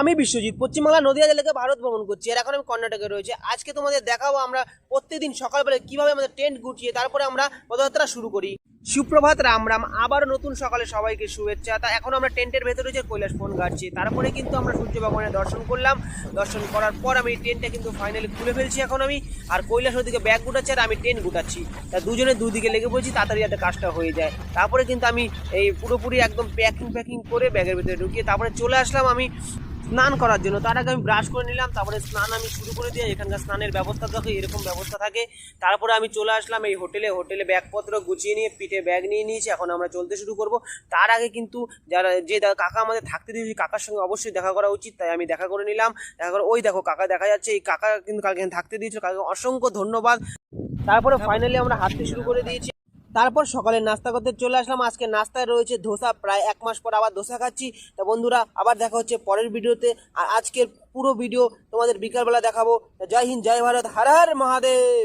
আমি বিশ্বজিৎ, পশ্চিমবাংলা নদীয়া জেলাকে ভারত ভ্রমণ করছি, আর এখন আমি কর্ণাটকে রয়েছে। আজকে তোমাদের দেখাবো আমরা প্রত্যেকদিন সকালবেলা কীভাবে আমাদের টেন্ট গুটিয়ে তারপরে আমরা পদযাত্রা শুরু করি। সুপ্রভাত, রাম রাম আবারও নতুন সকালে সবাইকে শুভেচ্ছা। তা এখন আমরা টেন্টের ভেতরে রয়েছে কৈলাস ফোন গাড়ছি তারপরে কিন্তু আমরা সূর্য ভগবানের দর্শন করলাম। দর্শন করার পর আমি টেন্টটা কিন্তু ফাইনালি খুলে ফেলছি এখন আমি, আর কৈলাস ওদিকে ব্যাগ গুটাচ্ছে আর আমি টেন্ট গুটাচ্ছি। তা দুজনে দুদিকে লেগে পড়ছি, তাড়াতাড়ি যাতে কাজটা হয়ে যায়। তারপরে কিন্তু আমি এই পুরোপুরি একদম প্যাকিং প্যাকিং করে ব্যাগের ভেতরে ঢুকিয়ে তারপরে চলে আসলাম আমি স্নান করার জন্য। তার আগে আমি ব্রাশ করে নিলাম তারপরে স্নান আমি শুরু করে দিয়ে এখানকার স্নানের ব্যবস্থা থাকে এরকম ব্যবস্থা থাকে। তারপরে আমি চলে আসলাম এই হোটেলে। হোটেলে ব্যাগপত্র গুছিয়ে নিয়ে পিঠে ব্যাগ নিয়ে নিয়েছি এখন আমরা চলতে শুরু করব। তার আগে কিন্তু যারা যে কাকা আমাদের থাকতে দিয়েছি কাকার সঙ্গে অবশ্যই দেখা করা উচিত তাই আমি দেখা করে নিলাম। দেখা করে ওই দেখো কাকা দেখা যাচ্ছে এই কাকা কিন্তু কালকে থাকতে দিয়েছিল কাকা অসংখ্য ধন্যবাদ। তারপরে ফাইনালি আমরা হাঁটতে শুরু করে দিয়েছি। তারপর সকালে নাস্তা করতে চলে আসলাম। আজকে নাস্তায় রয়েছে ধোসা। প্রায় এক মাস পর আবার ধোসা খাচ্ছি। তো বন্ধুরা, আবার দেখা হচ্ছে পরের ভিডিওতে। আর আজকের পুরো ভিডিও তোমাদের বিকালবেলা দেখাবো। জয় হিন্দ, জয় ভারত। হর হর মহাদেব।